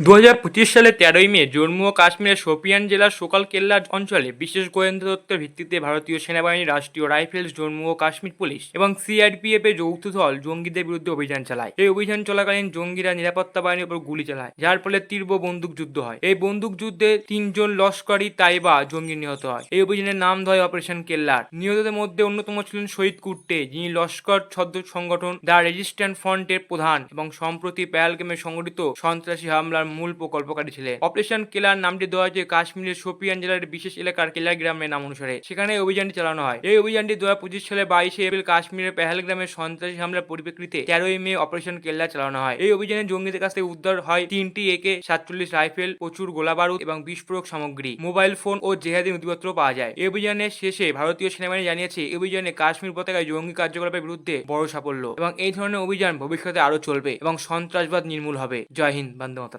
দু হাজার পঁচিশ সালে তেরোই মে জম্মু ও কাশ্মীরের শোপিয়ান জেলার সোকাল কেল্লা অঞ্চলে বিশেষ গোয়েন্দা তত্ত্বের ভিত্তিতে ভারতীয় সেনাবাহিনী রাষ্ট্রীয় রাইফেলস জম্মু ও কাশ্মীর পুলিশ এবং সিআরপিএফ এর যৌথ দল জঙ্গিদের বিরুদ্ধে অভিযান চালায়। এই অভিযান চলাকালীন জঙ্গিরা নিরাপত্তা বাহিনীর উপর গুলি চালায়, যার ফলে তীব্র বন্দুক যুদ্ধ হয়। এই বন্দুক যুদ্ধে তিনজন লস্করি তাইবা জঙ্গি নিহত হয়। এই অভিযানের নাম হয় অপারেশন কেল্লার। নিহতদের মধ্যে অন্যতম ছিলেন শহীদ কুট্টে, যিনি লস্কর ছদ্ম সংগঠন দ্য রেজিস্ট্যান্ট ফ্রন্টের প্রধান এবং সম্প্রতি প্যালগেমে সংগঠিত সন্ত্রাসী হামলার মূল প্রকল্পকারী ছিলেন। অপারেশন কেলার নামটি দেওয়া হয়েছে কাশ্মীরের সোপিয়ান জেলার বিশেষ এলাকার কেলা গ্রামের নাম অনুসারে। সেখানে অভিযানটি চালানো হয়। এই অভিযানটি দু হাজার পঁচিশ সালে বাইশে এপ্রিল কাশ্মীরের পেহেলগ্রামের সন্ত্রাসী হামলার পরিপ্রেক্ষিতে তেরোই মে অপারেশন কেল্লা চালানো হয়। এই অভিযানে জঙ্গিদের কাছ থেকে উদ্ধার হয় তিনটি একে সাতচল্লিশ রাইফেল, প্রচুর গোলাবারুদ এবং বিস্ফোরক সামগ্রী, মোবাইল ফোন ও জেহাদি নথিপত্র পাওয়া যায়। এই অভিযানের শেষে ভারতীয় সেনাবাহিনী জানিয়েছে, এই অভিযানে কাশ্মীর উপত্যকায় জঙ্গি কার্যকলাপের বিরুদ্ধে বড় সাফল্য এবং এই ধরনের অভিযান ভবিষ্যতে আরও চলবে এবং সন্ত্রাসবাদ নির্মূল হবে। জয় হিন্দ, বন্দে।